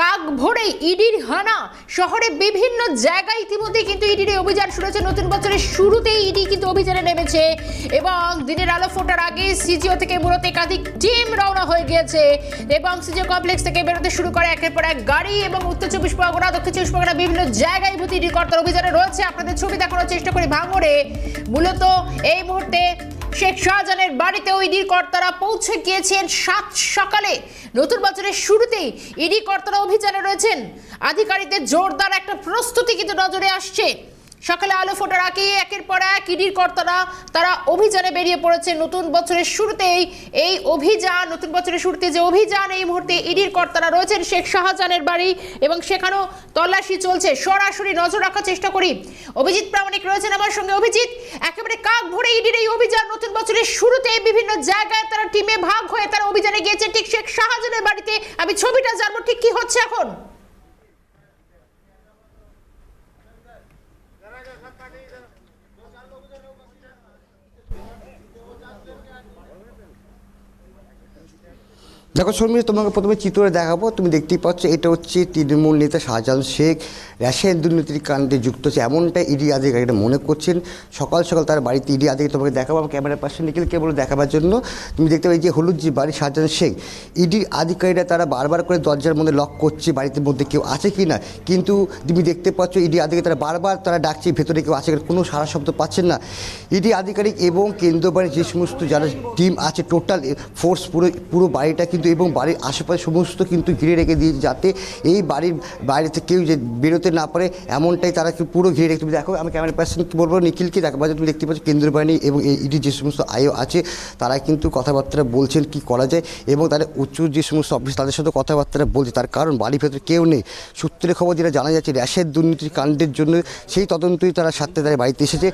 কাক ভরে ইডির হানা। শহরে বিভিন্ন জায়গায় ইতিমধ্যে কিন্তু ইডির অভিযান শুরু হয়েছে। নতুন বছরের শুরুতেই ইডি কিন্তু অভিযানে নেমেছে এবং দিনের আলো ফোটার আগে সিজিও থেকে মূলত একাধিক টিম রওনা হয়ে গিয়েছে এবং সিজিও কমপ্লেক্স থেকে বেরোতে শুরু করে একের পর এক গাড়ি এবং উত্তর চব্বিশ পরগনা, দক্ষিণ চব্বিশ পরগনা বিভিন্ন জায়গায় ভূতি ইডি কর্তার অভিযানে রয়েছে। আপনাদের ছবি দেখানোর চেষ্টা করি ভাঙড়ে। মূলত এই মুহূর্তে শেখ শাহজাহানের বাড়িতে ইডির কর্তারা পৌঁছে গিয়েছেন সাত সকালে। নতুন বছরের শুরুতেই ইডি কর্তারা অভিযানে রয়েছেন। আধিকারিকদের জোরদার একটা প্রস্তুতি কিন্তু নজরে আসছে। সকালে আলো ফোটার আগে একের পর এক ইডির কর্তারা তারা অভিযানে বেরিয়ে পড়েছে নতুন বছরের শুরুতেই। এই অভিযান, নতুন বছরের শুরুতে যে অভিযান, এই মুহূর্তে ইডির কর্তারা রয়েছেন শেখ শাহজাহানের বাড়ি এবং সেখানেও তল্লাশি চলছে। সরাসরি নজর রাখার চেষ্টা করি। অভিজিৎ প্রামাণিক রয়েছেন আমার সঙ্গে। অভিজিৎ, একেবারে কাক ভরে ইডির এই অভিযান নতুন বছরের শুরুতে বিভিন্ন জায়গায় তারা টিমে ভাগ হয়ে তারা অভিযানে গিয়েছে। ঠিক শেখ শাহজাহানের বাড়িতে। আমি ছবিটা জানব। ঠিক কি হচ্ছে এখন? দেখো শর্মিলা তোমাকে প্রথমে চিত্রে দেখাবো। তুমি দেখতেই পাচ্ছ, এটা হচ্ছে তৃণমূল নেতা শাহজাহান শেখ। র্যাশন দুর্নীতির কাণ্ডে যুক্ত হচ্ছে এমনটা ইডি আধিকারিকরা মনে করছেন। সকাল সকাল তার বাড়িতে ইডি আধিকারিক তোমাকে দেখাবো আমার ক্যামেরার পাশে নিখিলকে কেবল দেখাবার জন্য। তুমি দেখতে পাই যে হলুদ যে বাড়ি শাহজাহান শেখ ইডির আধিকারিকরা তারা বারবার করে দরজার মধ্যে লক করছে, বাড়িতে মধ্যে কেউ আছে কি না? কিন্তু তুমি দেখতে পাচ্ছ, ইডি আধিকারিক তারা বারবার তারা ডাকছে, ভেতরে কেউ আছে কোনো সারা শব্দ পাচ্ছেন না। ইডি আধিকারিক এবং কেন্দ্রীয় বাড়ির যে সমস্ত যারা টিম আছে টোটাল ফোর্স পুরো পুরো বাড়িটা কিন্তু এবং বাড়ির আশেপাশে সমস্ত কিন্তু ঘিরে রেখে দিয়েছে যাতে এই বাড়ির বাইরেতে কেউ যে বেরোতে না পারে, এমনটাই তারা পুরো ঘিরে রেখে তুমি দেখো, আমি ক্যামেরা পার্সন কি বলব? নিখিলকে দেখো তুমি দেখতে পাচ্ছ, কেন্দ্রীয় বাহিনী এবং এই ইডি যে সমস্ত আয়ও আছে, তারা কিন্তু কথাবার্তা বলছেন কি করা যায় এবং তাদের উচ্চ যে সমস্ত অফিস তাদের সাথে কথাবার্তা বলছে। তার কারণ বাড়ির ভেতরে কেউ নেই। সূত্রে খবর যেটা জানা যাচ্ছে, র্যাশের দুর্নীতির কাণ্ডের জন্য সেই তদন্তই তারা সাথে তারা বাড়িতে এসেছে।